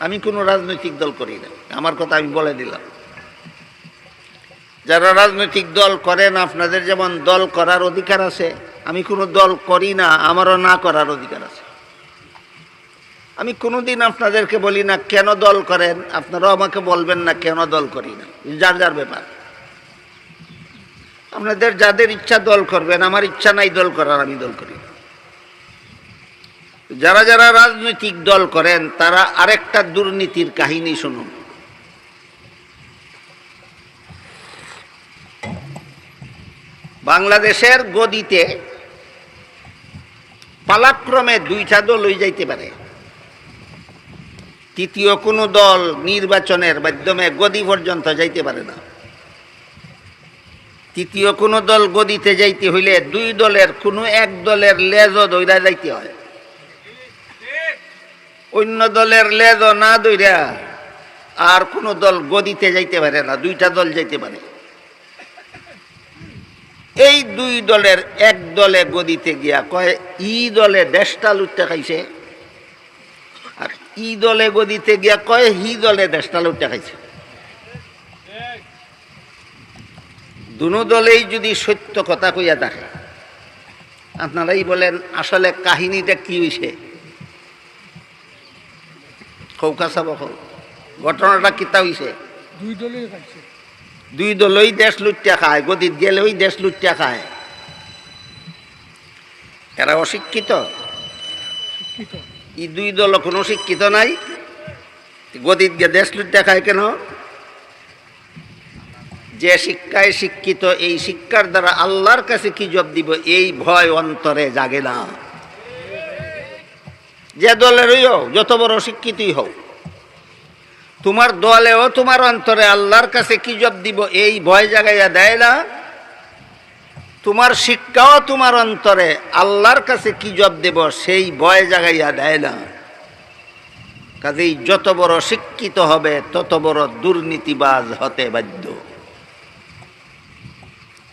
আমি কোনো রাজনৈতিক দল করি না। আমার কথা আমি বলে দিলাম। যারা রাজনৈতিক দল করেন আপনাদের যেমন দল করার অধিকার আছে, আমি কোনো দল করি না, আমারও না করার অধিকার আছে। আমি কোনোদিন আপনাদেরকে বলি না, কেন দল করেন? আপনারাও আমাকে বলবেন না, কেন দল করি না। যার যার ব্যাপার। আপনাদের যাদের ইচ্ছা দল করবেন, আমার ইচ্ছা নাই দল করার, আমি দল করি না। যারা যারা রাজনৈতিক দল করেন, তারা আরেকটা দুর্নীতির কাহিনী শুনুন। বাংলাদেশের গদিতে পালাক্রমে দুইটা দল হয়ে যাইতে পারে। তৃতীয় কোনো দল নির্বাচনের মাধ্যমে গদি পর্যন্ত যাইতে পারে না। তৃতীয় কোনো দল গদিতে যাইতে হইলে দুই দলের কোনো এক দলের লেজও দৈরা যাইতে হয়। অন্য দলের লেজ না দৈরা আর কোনো দল গদিতে যাইতে পারে না, দুইটা দল যাইতে পারে। এই দুই দলের এক দলে গদিতে গিয়া কয়, ই দলে দেশটা লুটতে খাইছে, আর ই দলে গদিতে গিয়া কয়, হি দলে দেশটা লুটতে খাইছে। দুনো দলেই যদি সত্য কথা কইয়া থাকে আপনারাই বলেন, আসলে কাহিনীটা কি হইছে? খৌকা চাব খৌ ঘটনাটা কিতা হইছে দুই দলেই দেশ লুটিয়া খায় গদিত গেলেই দেশ লুটিয়া খায়। এরা অশিক্ষিত? শিক্ষিত। এই দুই দল কোনো শিক্ষিত নাই? গদিত গিয়ে দেশ লুটিয়া খায় কেন? যে শিক্ষায় শিক্ষিত এই শিক্ষার দ্বারা আল্লাহর কাছে কি জব দিব? এই ভয় অন্তরে জাগে না। যে দলেরই হোক যত বড় শিক্ষিতই হোক তোমার দলেও তোমার অন্তরে আল্লাহর কাছে কি জব দিব, এই ভয় জাগাইয়া দেয় না? তোমার শিক্ষাও তোমার অন্তরে আল্লাহর কাছে কি জব দেব, সেই ভয় জাগাইয়া দেয় না। কাজেই যত বড় শিক্ষিত হবে, তত বড় দুর্নীতিবাজ হতে বাধ্য।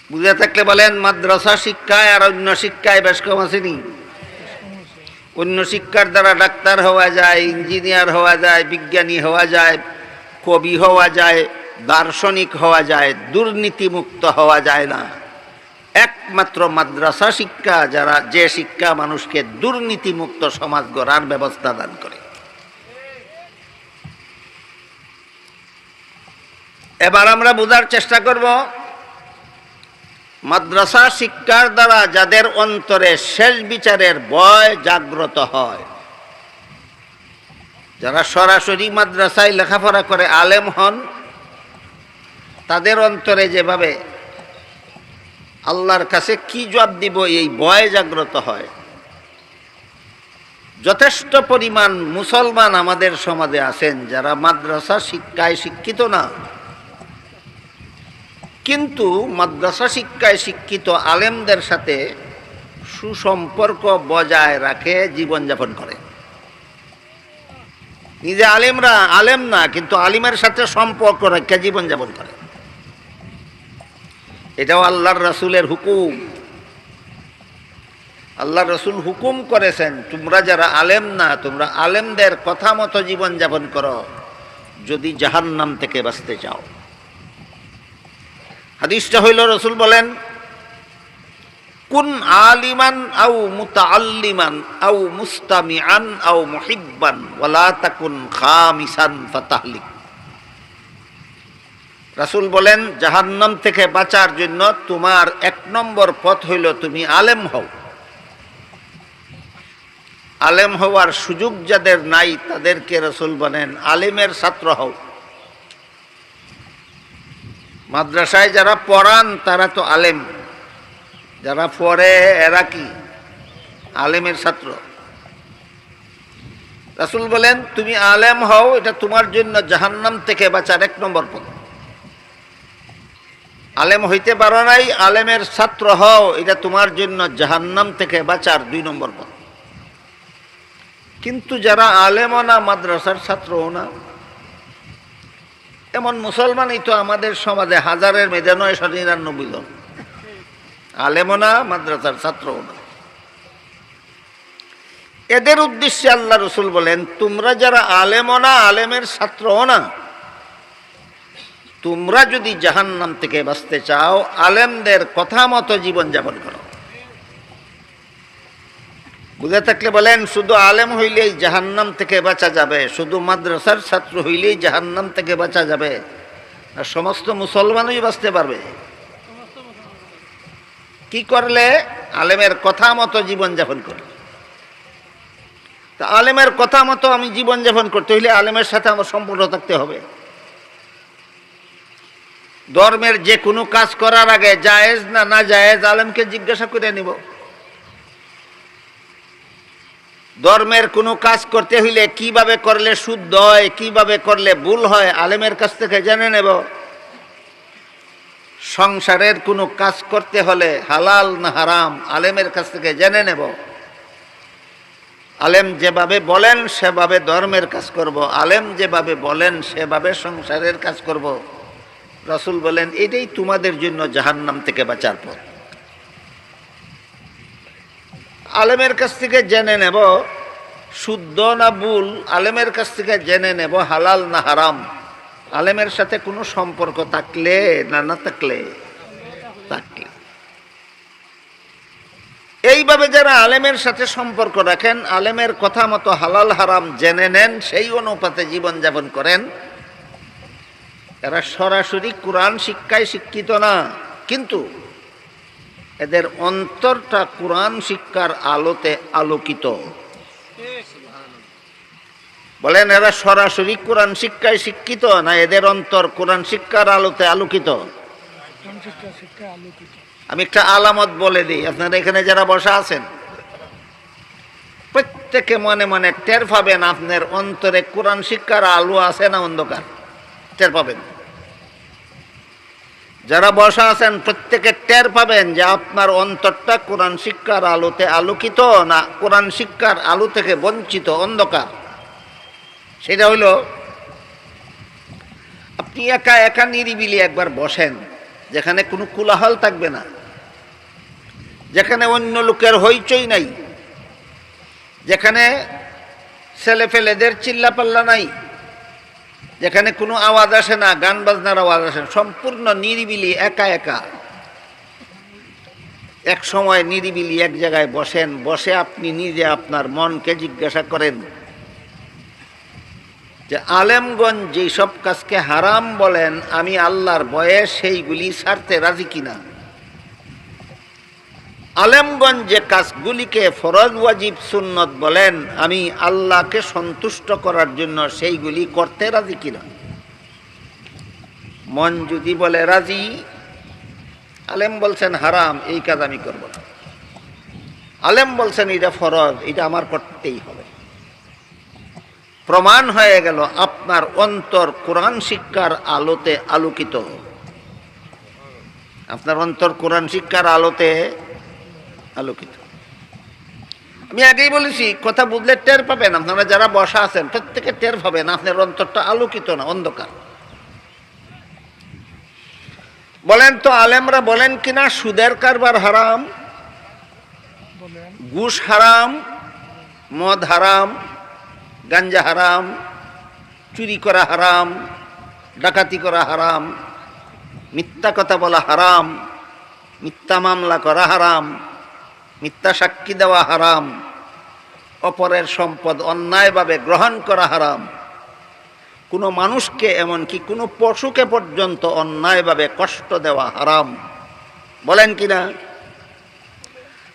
বুঝে থাকলে বলেন, মাদ্রাসা শিক্ষায় আর অন্য শিক্ষায় বেশ কম আসেনি অন্য শিক্ষার দ্বারা ডাক্তার হওয়া যায়, ইঞ্জিনিয়ার হওয়া যায়, বিজ্ঞানী হওয়া যায়, কবি হওয়া যায়, দার্শনিক হওয়া যায়, দুর্নীতিমুক্ত হওয়া যায় না। একমাত্র মাদ্রাসা শিক্ষা যারা যে শিক্ষা মানুষকে দুর্নীতিমুক্ত সমাজ গড়ার ব্যবস্থা দান করে। এবার আমরা বোঝার চেষ্টা করব মাদ্রাসা শিক্ষার দ্বারা যাদের অন্তরে শেষ বিচারের ভয় জাগ্রত হয়। যারা সরাসরি মাদ্রাসায় লেখাপড়া করে আলেম হন, তাদের অন্তরে যেভাবে আল্লাহর কাছে কি জবাব দিব, এই ভয় জাগ্রত হয়। যথেষ্ট পরিমাণ মুসলমান আমাদের সমাজে আছেন যারা মাদ্রাসা শিক্ষায় শিক্ষিত না। কিন্তু মাদ্রাসা শিক্ষায় শিক্ষিত আলেমদের সাথে সুসম্পর্ক বজায় রাখে, জীবনযাপন করে। নিজে আলেমরা আলেম না, কিন্তু আলিমের সাথে সম্পর্ক রেখে জীবনযাপন করে। এটাও আল্লাহর রাসুলের হুকুম। আল্লাহ রসুল হুকুম করেছেন, তোমরা যারা আলেম না, তোমরা আলেমদের কথা মতো জীবনযাপন করো। যদি জাহান্নাম থেকে বাঁচতে চাও। হাদিসটা হইল, রসুল বলেন, কুন আলিমান আউ মুতাআল্লিমান আউ মুস্তামিআন আউ মুহিব্বান ওয়ালা তাকুন খামিসান ফাতাহলিক। রাসূল বলেন, জাহান্নাম থেকে বাঁচার জন্য তোমার এক নম্বর পথ হইল তুমি আলেম হও। আলেম হওয়ার সুযোগ যাদের নাই তাদেরকে রসুল বলেন, আলেমের ছাত্র হও। মাদ্রাসায় যারা পড়ান, তারা তো আলেম। যারা পড়ে, এরা কি? আলেমের ছাত্র। রাসুল বলেন, তুমি আলেম হও, এটা তোমার জন্য জাহান্নাম থেকে বাঁচার এক নম্বর পথ। আলেম হইতে পারো নাই, আলেমের ছাত্র হও, এটা তোমার জন্য জাহান্নাম থেকে বাঁচার দুই নম্বর পথ। কিন্তু যারা আলেমও না, মাদ্রাসার ছাত্রও না। এমন মুসলমানই তো আমাদের সমাজে হাজারের মেধা নয়শো নিরানব্বই জন। আলেমও না, মাদ্রাসার ছাত্রও না। এদের উদ্দেশ্যে আল্লাহ রসুল বলেন, তোমরা যারা আলেমও না, আলেমের ছাত্রও না, তোমরা যদি জাহান্নাম থেকে বাঁচতে চাও, আলেমদের কথা মতো জীবনযাপন করো। বুঝে থাকলে বলেন, শুধু আলেম হইলেই জাহান্নাম থেকে বাঁচা যাবে, শুধু মাদ্রাসার ছাত্র হইলেই জাহান্নাম থেকে বাঁচা যাবে। আর সমস্ত মুসলমানই বাঁচতে পারবে। কি করলে? আলেমের কথা মতো জীবনযাপন করলে। তা আলেমের কথা মতো আমি জীবনযাপন করতে হইলে আলেমের সাথে আমার সম্পর্ক থাকতে হবে। ধর্মের যে কোনো কাজ করার আগে জায়েজ না না জায়েজ আলেমকে জিজ্ঞাসা করে নিব। ধর্মের কোনো কাজ করতে হইলে কীভাবে করলে শুদ্ধ হয়, কীভাবে করলে ভুল হয়, আলেমের কাছ থেকে জেনে নেব। সংসারের কোনো কাজ করতে হলে হালাল না হারাম, আলেমের কাছ থেকে জেনে নেব। আলেম যেভাবে বলেন, সেভাবে ধর্মের কাজ করব। আলেম যেভাবে বলেন, সেভাবে সংসারের কাজ করব। রাসূল বলেন, এটাই তোমাদের জন্য জাহান্নাম থেকে বাঁচার পথ। আলেমের কাছ থেকে জেনে নেব, শুদ্ধ না ভুল, আলেমের কাছ থেকে জেনে নেব, হালাল না হারাম। আলেমের সাথে কোনো সম্পর্ক থাকলে না না থাকলে? থাকলে। এইভাবে যারা আলেমের সাথে সম্পর্ক রাখেন, আলেমের কথা মতো হালাল হারাম জেনে নেন, সেই অনুপাতে জীবনযাপন করেন এরা সরাসরি কোরআন শিক্ষায় শিক্ষিত না। কিন্তু এদের অন্তরটা কোরআন শিক্ষার আলোতে আলোকিত। বলেন, এরা সরাসরি কোরআন শিক্ষায় শিক্ষিত না এদের অন্তর কোরআন শিক্ষার আলোতে আলোকিত? আমি একটা আলামত বলে দিই, আপনারা এখানে যারা বসা আছেন, প্রত্যেকে মনে মনে টের পাবেন আপনার অন্তরে কোরআন শিক্ষার আলো আছে না অন্ধকার। টের পাবেন। যারা বসা আছেন, প্রত্যেকে টের পাবেন যে আপনার অন্তরটা কোরআন শিক্ষার আলোতে আলোকিত না কোরআন শিক্ষার আলো থেকে বঞ্চিত অন্ধকার। সেটা হইল আপনি একা একা নিরিবিলি একবার বসেন, যেখানে কোনো কোলাহল থাকবে না। যেখানে অন্য লোকের হইচই নাই। যেখানে ছেলে ফেলেদের চিল্লাপাল্লা নাই। যেখানে কোনো আওয়াজ আসে না গান বাজনার আওয়াজ আসে না, সম্পূর্ণ নিরিবিলি একা একা। এক সময় নিরিবিলি এক জায়গায় বসেন বসে আপনি নিজে আপনার মনকে জিজ্ঞাসা করেন যে আলেমগঞ্জ যেই সব কাজকে হারাম বলেন আমি আল্লাহর বয়ে সেইগুলি ছাড়তে রাজি কিনা? আলেমগঞ্জ যে কাজগুলিকে ফরজ ওয়াজিব সুন্নত বলেন, আমি আল্লাহকে সন্তুষ্ট করার জন্য সেইগুলি করতে রাজি কিনা? মন যদি বলে রাজি, আলেম বলছেন হারাম, এই কাজ আমি করব না। আলেম বলছেন এটা ফরজ, এটা আমার করতেই হবে। প্রমাণ হয়ে গেল, আপনার অন্তর কোরআন শিক্ষার আলোতে আলোকিত। আপনার অন্তর কোরআন শিক্ষার আলোতে আলোকিত। আমি আগেই বলেছি কথা বুঝলে টের পাবেন আপনারা যারা বসা আছেন প্রত্যেকে টের পাবেন আপনার অন্তরটা আলোকিত না অন্ধকার। বলেন তো আলেমরা বলেন কিনা সুদের কারবার হারাম ঘুষ হারাম মদ হারাম গাঞ্জা হারাম চুরি করা হারাম ডাকাতি করা হারাম মিথ্যা কথা বলা হারাম মিথ্যা মামলা করা হারাম মিথ্যা সাক্ষী দেওয়া হারাম। অপরের সম্পদ অন্যায়ভাবে গ্রহণ করা হারাম। কোনো মানুষকে এমনকি কোনো পশুকে পর্যন্ত অন্যায়ভাবে কষ্ট দেওয়া হারাম। বলেন কি না?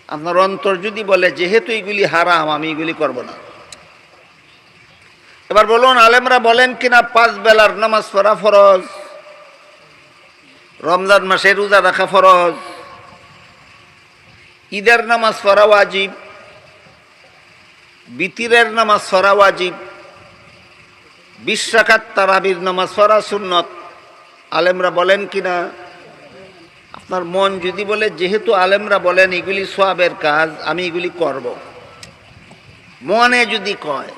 আপনার অন্তর যদি বলে, যেহেতু এগুলি হারাম, আমি এগুলি করব না। এবার বলুন, আলেমরা বলেন কিনা পাঁচ বেলার নামাজ পড়া ফরজ, রমজান মাসে রোজা রাখা ফরজ। ঈদের নামাজ পড়া ওয়াজিব, বিতিরের নামাজ পড়া ওয়াজিব বিশ্বাখাত তারাবির নামাজ পড়া সুন্নত। আলেমরা বলেন কিনা? আপনার মন যদি বলে, যেহেতু আলেমরা বলেন এগুলি সোয়াবের কাজ, আমি এগুলি করব। মনে যদি কয়,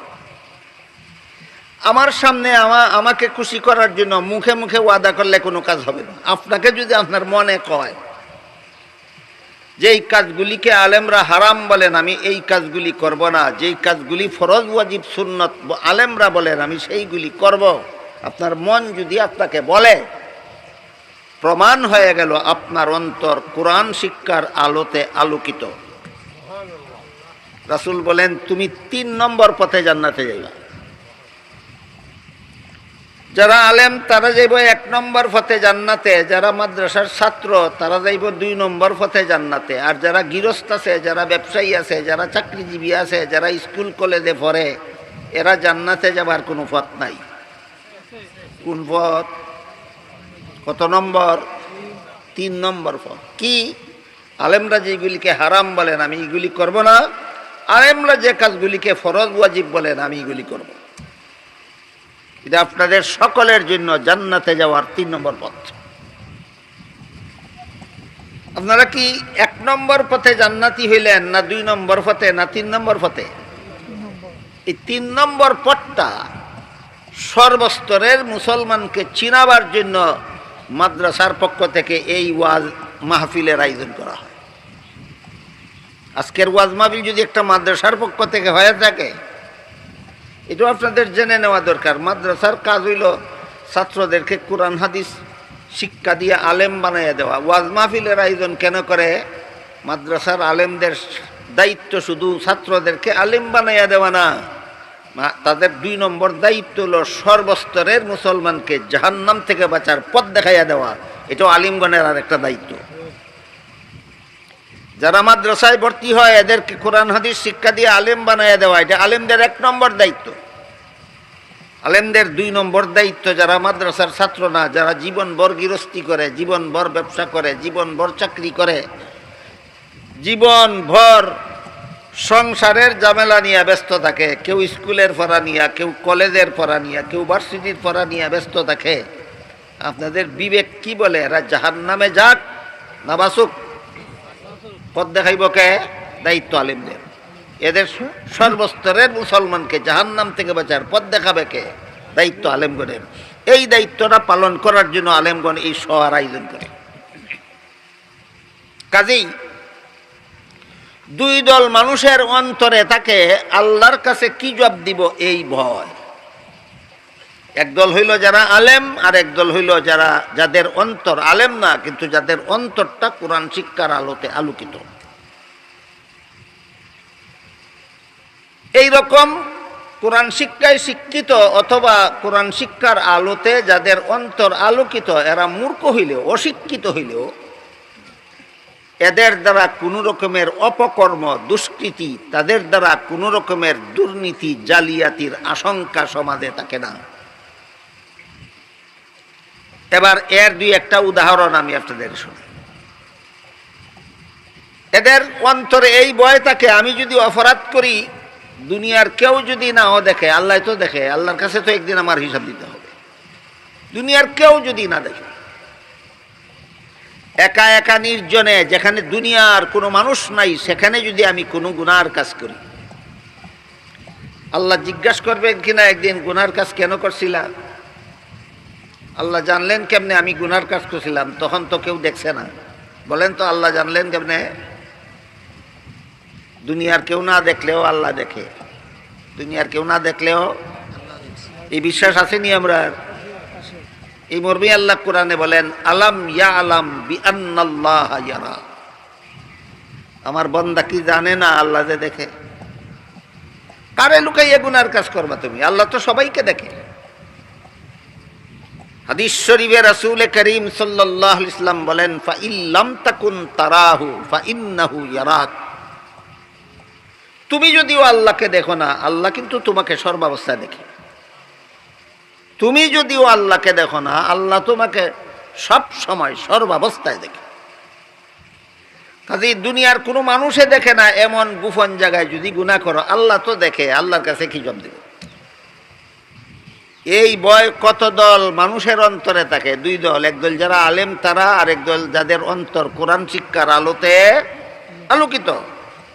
আমার সামনে আমা, আমাকে খুশি করার জন্য মুখে মুখে ওয়াদা করলে কোনো কাজ হবে না। আপনাকে যদি আপনার মনে কয় যেই কাজগুলিকে আলেমরা হারাম বলেন, আমি এই কাজগুলি করব না। যেই কাজগুলি ফরজ, ওয়াজিব, সুন্নত আলেমরা বলেন, আমি সেইগুলি করব। আপনার মন যদি আপনাকে বলে, প্রমাণ হয়ে গেল, আপনার অন্তর কোরআন শিক্ষার আলোতে আলোকিত। রাসুল বলেন, তুমি তিন নম্বর পথে জান্নাতে যাইবা। যারা আলেম, তারা যাইব এক নম্বর পথে জান্নাতে। যারা মাদ্রাসার ছাত্র, তারা যাইব দুই নম্বর পথে জান্নাতে। আর যারা গৃহস্থ আছে, যারা ব্যবসায়ী আছে, যারা চাকরিজীবী আছে, যারা স্কুল, কলেজে পড়ে, এরা জান্নাতে যাবার কোনো পথ নাই। কোন পথ? কত নম্বর? তিন নম্বর পথ। কি? আলেমরা যেগুলিকে হারাম বলেন, আমি এগুলি করব না। আলেমরা যে কাজগুলিকে ফরজ, ওয়াজিব বলেন, আমি এগুলি করব। এটা আপনাদের সকলের জন্য জান্নাতে যাওয়ার তিন নম্বর পথ। আপনারা কি এক নম্বর পথে জান্নাতি হইলেন, না দুই নম্বর পথে, না তিন নম্বর পথে? এই তিন নম্বর পথটা সর্বস্তরের মুসলমানকে চিনাবার জন্য মাদ্রাসার পক্ষ থেকে এই ওয়াজ মাহফিলের আয়োজন করা হয়। আজকের ওয়াজ মাহফিল যদি একটা মাদ্রাসার পক্ষ থেকে হয়ে থাকে এটাও আপনাদের জেনে নেওয়া দরকার। মাদ্রাসার কাজ হইল ছাত্রদেরকে কোরআন, হাদিস শিক্ষা দিয়ে আলেম বানাইয়া দেওয়া। ওয়াজ মাহফিলের আয়োজন কেন করে? মাদ্রাসার আলেমদের দায়িত্ব শুধু ছাত্রদেরকে আলেম বানাইয়া দেওয়া না তাদের দুই নম্বর দায়িত্ব হলো সর্বস্তরের মুসলমানকে জাহান্নাম থেকে বাঁচার পথ দেখাইয়া দেওয়া। এটাও আলিমগণের আর একটা দায়িত্ব। যারা মাদ্রাসায় ভর্তি হয়, এদেরকে কোরআন, হাদিস, শিক্ষা দিয়ে আলেম বানাইয়া দেওয়া এটা আলেমদের এক নম্বর দায়িত্ব। আলেমদের দুই নম্বর দায়িত্ব যারা মাদ্রাসার ছাত্র না, যারা জীবনভর গৃহস্থী করে, জীবনভর ব্যবসা করে, জীবনভর চাকরি করে, জীবনভর সংসারের জামেলা নিয়ে ব্যস্ত থাকে। কেউ স্কুলের পড়া নিয়ে, কেউ কলেজের পড়া নিয়ে, কেউ ভার্সিটির পড়া নিয়ে ব্যস্ত থাকে। আপনাদের বিবেক কি বলে? এরা জাহান নামে যাক, না বাসুক পথ দেখাইব কে? দায়িত্ব আলিমদের। এদের সর্বস্তরের মুসলমানকে জাহান্নাম থেকে বাঁচার পথ দেখাবে কে? দায়িত্ব আলেমগণের। এই দায়িত্বটা পালন করার জন্য আলেমগণ এই সহার আয়োজন করে। কাজেই দুই দল মানুষের অন্তরে তাকে আল্লাহর কাছে কি জবাব দিব? এই ভয়। একদল হইল যারা আলেম, আর একদল হইল যারা, যাদের অন্তর আলেম না, কিন্তু যাদের অন্তরটা কোরআন শিক্ষার আলোতে আলোকিত। এই রকম কোরআন শিক্ষায় শিক্ষিত অথবা কোরআন শিক্ষার আলোতে যাদের অন্তর আলোকিত, এরা মূর্খ হইলেও, অশিক্ষিত হইলেও, এদের দ্বারা কোনো রকমের অপকর্ম, দুষ্কৃতি, তাদের দ্বারা কোনো রকমের দুর্নীতি, জালিয়াতির আশঙ্কা সমাজে থাকে না। এবার এর দুই একটা উদাহরণ আমি আপনাদের শুনি এদের অন্তরে এই ভয় থাকে, আমি যদি অপরাধ করি, দুনিয়ার কেউ যদি নাও দেখে, আল্লাহ তো দেখে, আল্লাহর কাছে তো একদিন আমার হিসাব দিতে হবে। দুনিয়ার কেউ যদি না দেখে, একা একা নির্জনে, যেখানে দুনিয়ার কোনো মানুষ নাই, সেখানে যদি আমি কোনো গুনার কাজ করি, আল্লাহ জিজ্ঞাসা করবেন কিনা, একদিন গুনার কাজ কেন করছিলাম আল্লাহ জানলেন কেমনে আমি গুনার কাজ করছিলাম, তখন তো কেউ দেখছে না। বলেন তো আল্লাহ জানলেন কেমনে? দুনিয়ার কেউ না দেখলেও আল্লাহ দেখে। দুনিয়ার কেউ না দেখলেও এই বিশ্বাস আসেনি আমরা? এই মর্মী আল্লাহ কোরআনে বলেন, আলাম ইয়া আলাম বি আমার বন্দা কি জানে না আল্লাহ যে দেখে? কারে লুকাইয়া গুনার কাজ করবা তুমি? আল্লাহ তো সবাইকে দেখে। হাদিস শরীফে রাসূল করিম সাল্লাল্লাহু আলাইহি ইসলাম বলেন ফা ইল্লাম তাকুন তারাহু ফা ইন্নাহু ইয়ারাক। তুমি যদিও আল্লাহকে দেখো না, আল্লাহ কিন্তু তোমাকে সর্বাবস্থায় দেখে। তুমি যদিও আল্লাহকে দেখো না, আল্লাহ তোমাকে সব সময় সর্বাবস্থায় দেখে। কাজে দুনিয়ার কোনো মানুষে দেখে না, এমন গুফন জায়গায় যদি গুণা করো, আল্লাহ তো দেখে, আল্লাহর কাছে কি জব দেবে। এই বয় কত দল মানুষের অন্তরে থাকে? দুই দল একদল যারা আলেম, তারা আর একদল যাদের অন্তর কোরআন শিক্ষার আলোতে আলোকিত।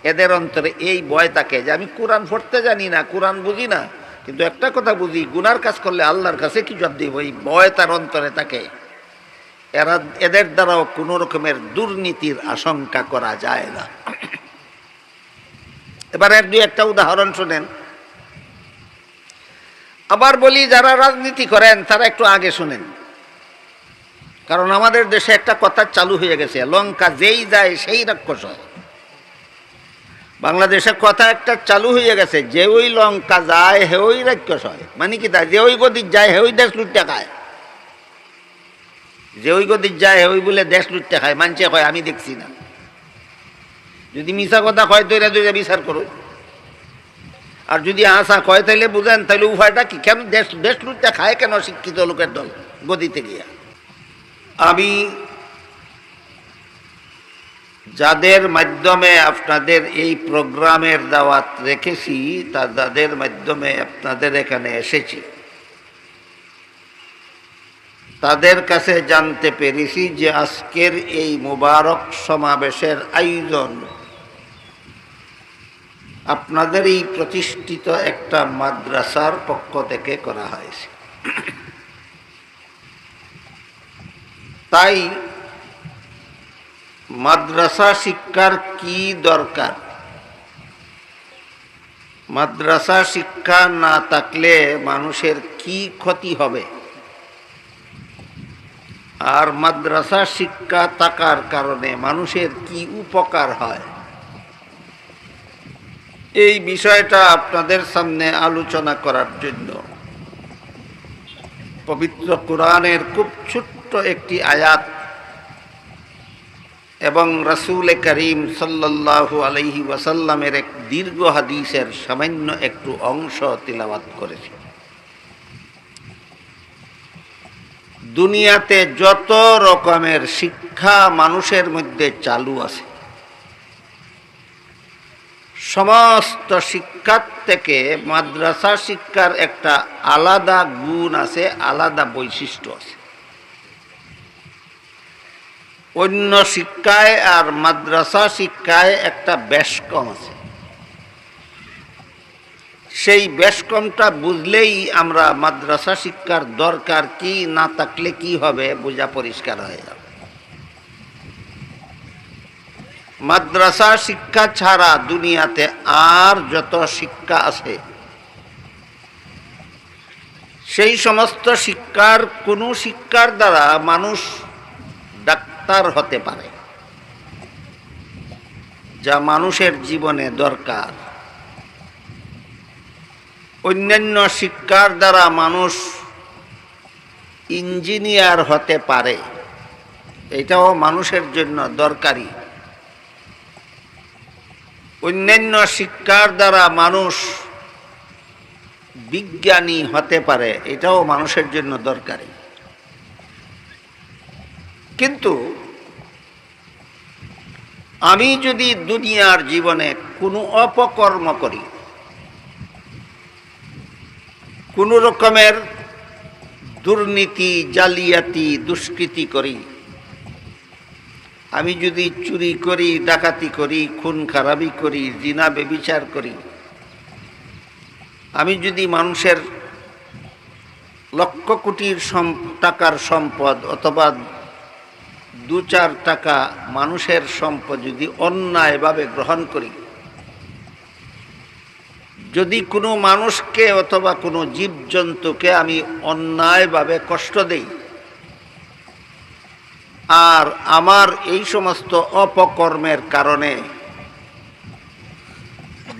এদের অন্তরে এই বয় থাকে যে, আমি কোরআন পড়তে জানি না, কোরআন বুঝি না। কিন্তু একটা কথা বুঝি, গুনার কাজ করলে আল্লাহর কাছে কি জব দিব? এই বয় তার অন্তরে থাকে। এরা, এদের দ্বারাও কোনো রকমের দুর্নীতির আশঙ্কা করা যায় না। এবার এক দুই একটা উদাহরণ শোনেন। আবার বলি, যারা রাজনীতি করেন, তারা একটু আগে শুনেন। কারণ আমাদের দেশে একটা কথা চালু হয়ে গেছে, লঙ্কা যেই যায় সেই রাক্ষস হয়। বাংলাদেশে কথা একটা চালু হয়ে গেছে, যে ওই লঙ্কা যায় হে ওই রাক্ষস হয়। মানে কি তা? যে ওই গদির যায় হে ওই দেশ লুটতে খায়। যে ওই গদির যায় হে ওই বলে দেশ লুটতে খায়, মানছে হয় আমি দেখছি না। যদি মিশা কথা হয় দৈরা দৈরা বিচার করো আর যদি আশা কয় তাহলে বুঝেন তাহলে উভয়টা কি? কেন দেশ দেশ লুটতে খায় কেন শিক্ষিত লোকের দল গদিতে গিয়া? আমি যাদের মাধ্যমে আপনাদের এই প্রোগ্রামের দাওয়াত রেখেছি, তা যাদের মাধ্যমে আপনাদের এখানে এসেছি, তাদের কাছে জানতে পেরেছি যে আজকের এই মুবারক সমাবেশের আয়োজন আপনাদের এই প্রতিষ্ঠিত একটা মাদ্রাসার পক্ষ থেকে করা হয়েছে। তাই মাদ্রাসা শিক্ষার কি দরকার? মাদ্রাসা শিক্ষা না থাকলে মানুষের কি ক্ষতি হবে? আর মাদ্রাসা শিক্ষা থাকার কারণে মানুষের কি উপকার হয়? এই বিষয়টা আপনাদের সামনে আলোচনা করার জন্য। পবিত্র কোরআনের খুব ছোট্ট একটি আয়াত এবং রসুল করিম সাল্লাল্লাহু আলহি ওয়াসাল্লামের এক দীর্ঘ হাদিসের সামান্য একটু অংশ তিলাবাত করেছে। দুনিয়াতে যত রকমের শিক্ষা মানুষের মধ্যে চালু আছে সমস্ত শিক্ষার থেকে মাদ্রাসা শিক্ষার একটা আলাদা গুণ আছে, আলাদা বৈশিষ্ট্য আছে। অন্য শিক্ষায় আর মাদ্রাসা শিক্ষায় একটা ব্যাসকম আছে। সেই ব্যাসকমটা বুঝলেই আমরা মাদ্রাসা শিক্ষার দরকার কি, না থাকলে কি হবে, বোঝা পরিষ্কার হয়ে যাবে। মাদ্রাসা শিক্ষা ছাড়া দুনিয়াতে আর যত শিক্ষা আছে, সেই সমস্ত শিক্ষার, কোনো শিক্ষার দ্বারা মানুষ ডাক্তার হতে পারে, যা মানুষের জীবনে দরকার। অন্যান্য শিক্ষার দ্বারা মানুষ ইঞ্জিনিয়ার হতে পারে, এটাও মানুষের জন্য দরকারি। অন্যান্য শিক্ষার দ্বারা মানুষ বিজ্ঞানী হতে পারে, এটাও মানুষের জন্য দরকারি। কিন্তু আমি যদি দুনিয়ার জীবনে কোনো অপকর্ম করি, কোনো রকমের দুর্নীতি, জালিয়াতি, দুষ্কৃতি করি আমি যদি চুরি করি, ডাকাতি করি, খুন খারাপি করি, জিনা বেবিচার করি, আমি যদি মানুষের লক্ষ কোটির টাকার সম্পদ অথবা দু চার টাকা মানুষের সম্পদ যদি অন্যায়ভাবে গ্রহণ করি, যদি কোনো মানুষকে অথবা কোনো জীবজন্তুকে আমি অন্যায়ভাবে কষ্ট দেই আর আমার এই সমস্ত অপকর্মের কারণে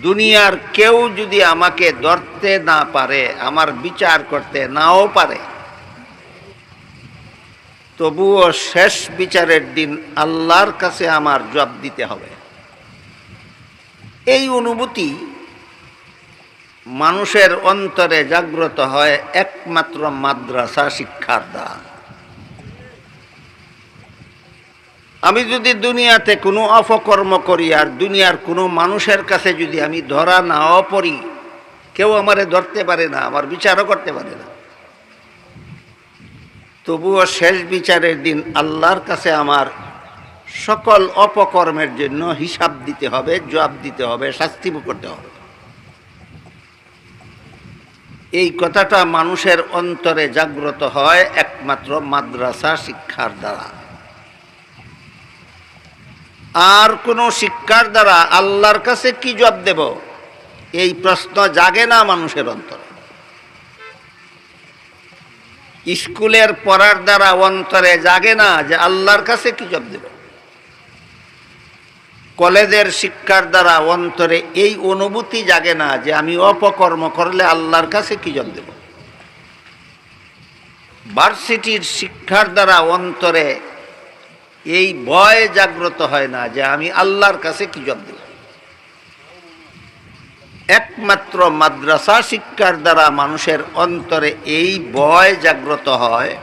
দুনিয়ার কেউ যদি আমাকে ধরতে না পারে, আমার বিচার করতে নাও পারে, তবুও শেষ বিচারের দিন আল্লাহর কাছে আমার জবাব দিতে হবে। এই অনুভূতি মানুষের অন্তরে জাগ্রত হয় একমাত্র মাদ্রাসা শিক্ষার দ্বারা। আমি যদি দুনিয়াতে কোনো অপকর্ম করি আর দুনিয়ার কোনো মানুষের কাছে যদি আমি ধরা নাও পড়ি, কেউ আমারে ধরতে পারে না, আমার বিচারও করতে পারে না। তবুও শেষ বিচারের দিন আল্লাহর কাছে আমার সকল অপকর্মের জন্য হিসাব দিতে হবে, জবাব দিতে হবে, শাস্তি করতে হবে। এই কথাটা মানুষের অন্তরে জাগ্রত হয় একমাত্র মাদ্রাসা শিক্ষার দ্বারা। আর কোনো শিক্ষার দ্বারা আল্লাহর কাছে কি জবাব দেব? এই প্রশ্ন জাগে না মানুষের অন্তরে। স্কুলের পড়ার দ্বারা অন্তরে জাগে না যে আল্লাহর কাছে কি জবাব দেব। কলেজের শিক্ষার দ্বারা অন্তরে এই অনুভূতি জাগে না যে আমি অপকর্ম করলে আল্লাহর কাছে কি জবাব দেব। ভার্সিটির শিক্ষার দ্বারা অন্তরে এই ভয় জাগ্রত হয় না যে আমি আল্লাহর কাছে কি জবাব দেব। একমাত্র মাদ্রাসা শিক্ষার দ্বারা মানুষের অন্তরে এই ভয় জাগ্রত হয়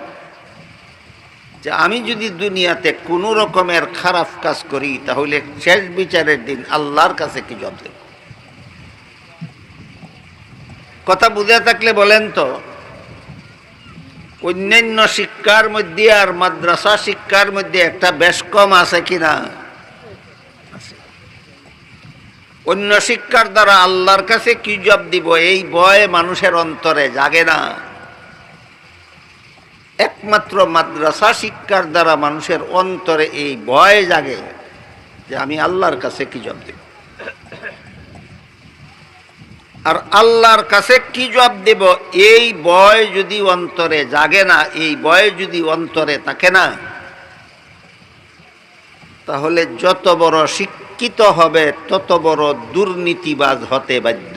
যে আমি যদি দুনিয়াতে কোনো রকমের খারাপ কাজ করি, তাহলে শেষ বিচারের দিন আল্লাহর কাছে কি জবাব দেব? কথা বুঝে থাকলে বলেন তো অন্যান্য শিক্ষার মধ্যে আর মাদ্রাসা শিক্ষার মধ্যে একটা বেশ কম আছে কিনা। অন্য শিক্ষার দ্বারা আল্লাহর কাছে কি জব দিব? এই ভয় মানুষের অন্তরে জাগে না। একমাত্র মাদ্রাসা শিক্ষার দ্বারা মানুষের অন্তরে এই ভয় জাগে যে আমি আল্লাহর কাছে কি জব দেব? আর আল্লাহর কাছে কি জবাব দেব? এই বয় যদি অন্তরে জাগে না, এই বয় যদি অন্তরে থাকে না, তাহলে যত বড় শিক্ষিত হবে, তত বড় দুর্নীতিবাজ হতে বাধ্য।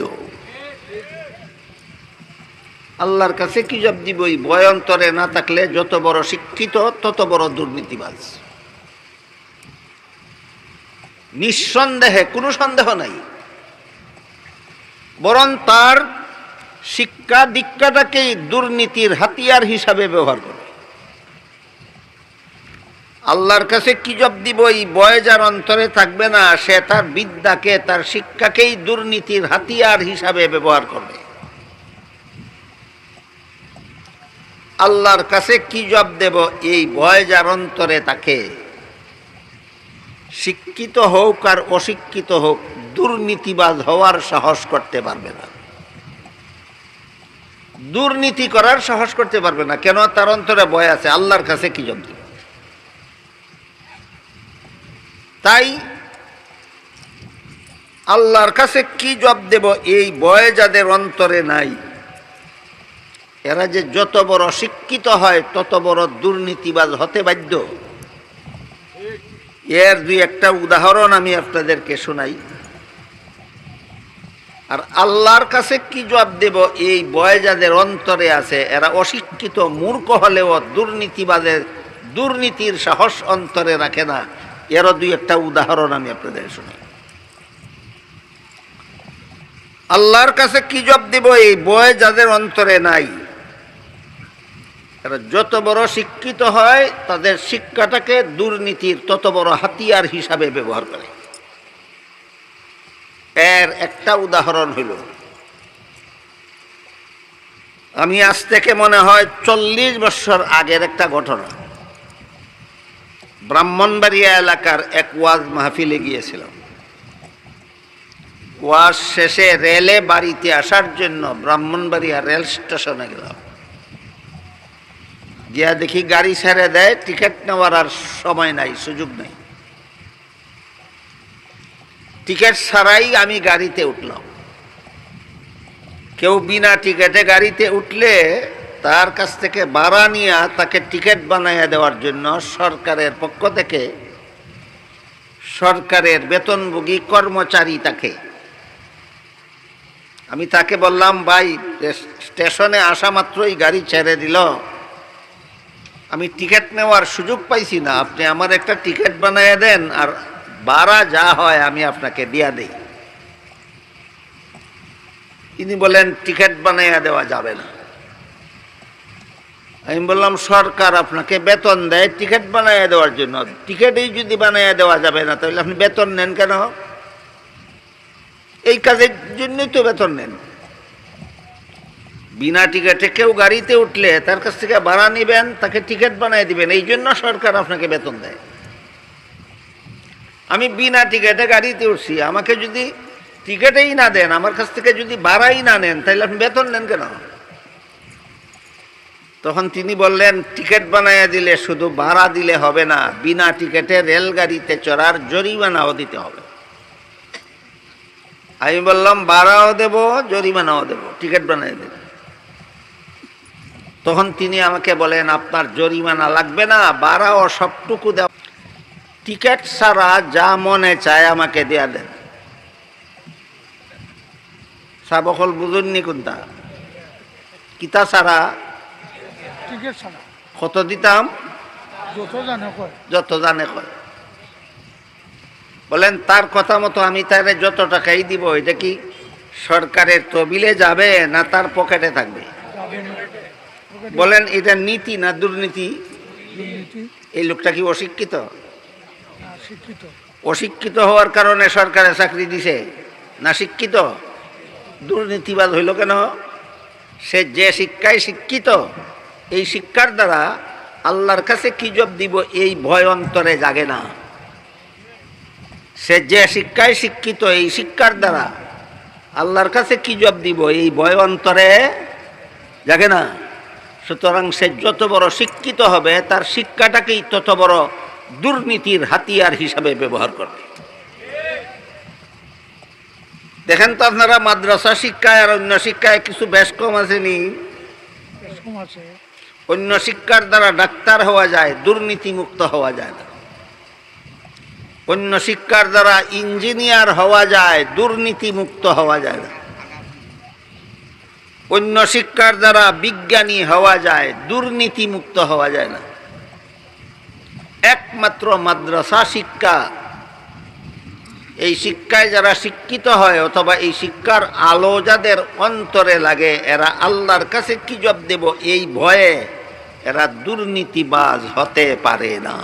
আল্লাহর কাছে কি জব দিব? এই বয় অন্তরে না থাকলে যত বড় শিক্ষিত, তত বড় দুর্নীতিবাজ। নিঃসন্দেহে, কোনো সন্দেহ নাই। বরং তার শিক্ষা দীক্ষাটাকেই দুর্নীতির হাতিয়ার হিসাবে ব্যবহার করে। আল্লাহর কাছে কি জব দিব? এই বয় যার অন্তরে থাকবে না, সে তার বিদ্যাকে, তার শিক্ষাকেই দুর্নীতির হাতিয়ার হিসাবে ব্যবহার করবে। আল্লাহর কাছে কি জব দেব? এই ভয় যার অন্তরে তাকে, শিক্ষিত হোক আর অশিক্ষিত হোক দুর্নীতিবাজ হওয়ার সাহস করতে পারবে না। দুর্নীতি করার সাহস করতে পারবে না। কেন? তার অন্তরে ভয় আছে। আল্লাহর কাছে কি জব তাই আল্লাহর কাছে কি জব দেব? এই ভয় যাদের অন্তরে নাই, এরা যে যত বড় শিক্ষিত হয়, তত বড় দুর্নীতিবাজ হতে বাধ্য। এর দুই একটা উদাহরণ আমি আপনাদেরকে শোনাই। আর আল্লাহর কাছে কি জবাব দেব? এই বয় যাদের অন্তরে আছে, এরা অশিক্ষিত মূর্খ হলেও দুর্নীতিবাদের দুর্নীতির সাহস অন্তরে রাখে না। এরও দুই একটা উদাহরণ আমি আপনাদের শুনি। আল্লাহর কাছে কি জব দেব? এই বয় যাদের অন্তরে নাই। এরা যত বড় শিক্ষিত হয়, তাদের শিক্ষাটাকে দুর্নীতির তত বড় হাতিয়ার হিসাবে ব্যবহার করে। এর একটা উদাহরণ হইল। আমি আজ থেকে মনে হয় চল্লিশ বছর আগের একটা ঘটনা। ব্রাহ্মণবাড়িয়া এলাকার এক ওয়াজ মাহফিলে গিয়েছিলাম। ওয়াজ শেষে রেলে বাড়িতে আসার জন্য ব্রাহ্মণবাড়িয়া রেল স্টেশনে গেলাম। গিয়া দেখি গাড়ি ছেড়ে দেয়, টিকিট নেওয়ার আর সময় নাই, সুযোগ নাই। টিকিট ছাড়াই আমি গাড়িতে উঠলাম। কেউ বিনা টিকিটে গাড়িতে উঠলে তার কাছ থেকে ভাড়া নিয়ে তাকে টিকিট বানাইয়া দেওয়ার জন্য সরকারের পক্ষ থেকে সরকারের বেতনভোগী কর্মচারী তাকে। আমি তাকে বললাম, ভাই স্টেশনে আসা মাত্রই গাড়ি ছেড়ে দিল। আমি টিকিট নেওয়ার সুযোগ পাইছি না। আপনি আমার একটা টিকিট বানিয়ে দেন আর ভাড়া যা হয় আমি আপনাকে দিয়া দেই। তিনি বলেন, টিকিট বানাইয়া দেওয়া যাবে না। আমি বললাম, সরকার আপনাকে বেতন দেয় টিকিট বানাইয়া দেওয়ার জন্য। টিকিটই যদি বানাইয়া দেওয়া যাবে না, তাহলে আপনি বেতন নেন কেন? এই কাজের জন্যই তো বেতন নেন। বিনা টিকিটে কেউ গাড়িতে উঠলে তার কাছ থেকে ভাড়া নেবেন, তাকে টিকিট বানিয়ে দিবেন। এই জন্য সরকার আপনাকে বেতন দেয়। আমি বিনা টিকিটে গাড়িতে উঠছি, আমাকে যদি টিকিটেই না দেন, আমার কাছ থেকে যদি ভাড়াই না নেন, তাহলে আপনি বেতন নেন কেন? তখন তিনি বললেন, টিকিট বানাইয়া দিলে শুধু ভাড়া দিলে হবে না, বিনা টিকিটে রেলগাড়িতে চড়ার জরিমানাও দিতে হবে। আমি বললাম, ভাড়াও দেব, জরিমানাও দেব, টিকিট বানাই দেব। তখন তিনি আমাকে বলেন, আপনার জরিমানা লাগবে না, ভাড়াও সবটুকু দেব টিকিট ছাড়া যা মনে চায় আমাকে দেয়া দেন। সাবকল বুঝুননি কোনটা? কিতা ছাড়া? টিকিট ছাড়া। কত দিতাম? যত জানে কয়। বলেন তার কথা মতো আমি তারে যত টাকাই দিব এটা কি সরকারের তবিলে যাবে না তার পকেটে থাকবে? বলেন এটা নীতি না দুর্নীতি। এই লোকটা কি অশিক্ষিত? অশিক্ষিত। হওয়ার কারণে সরকারে চাকরি দিছে। না শিক্ষিত? দুর্নীতিবাদ হইল কেন? সে যে শিক্ষায় শিক্ষিত, এই শিক্ষার দ্বারা আল্লাহর কাছে কি জব দিব এই ভয় অন্তরে জাগে না। সে যে শিক্ষায় শিক্ষিত, এই শিক্ষার দ্বারা আল্লাহর কাছে কি জব দিব এই ভয় অন্তরে জাগে না। সুতরাং সে যত বড় শিক্ষিত হবে, তার শিক্ষাটাকেই তত বড় দুর্নীতির হাতিয়ার হিসাবে ব্যবহার করবে। দেখেন তো আপনারা মাদ্রাসা শিক্ষায় আর অন্য শিক্ষায় কিছু বেশ কম আসেনি? অন্য শিক্ষার দ্বারা ডাক্তার হওয়া যায় দুর্নীতিমুক্ত হওয়া যায় না। অন্য শিক্ষার দ্বারা ইঞ্জিনিয়ার হওয়া যায় দুর্নীতিমুক্ত হওয়া যায় না। অন্য শিক্ষার দ্বারা বিজ্ঞানী হওয়া যায় দুর্নীতিমুক্ত হওয়া যায় না। একমাত্র মাদ্রাসা শিক্ষা। এই শিক্ষায় যারা শিক্ষিত হয় অথবা এই শিক্ষার আলো যাদের অন্তরে লাগে, এরা আল্লাহর কাছে কি জব দেব? এই ভয়ে এরা দুর্নীতিবাজ হতে পারে না।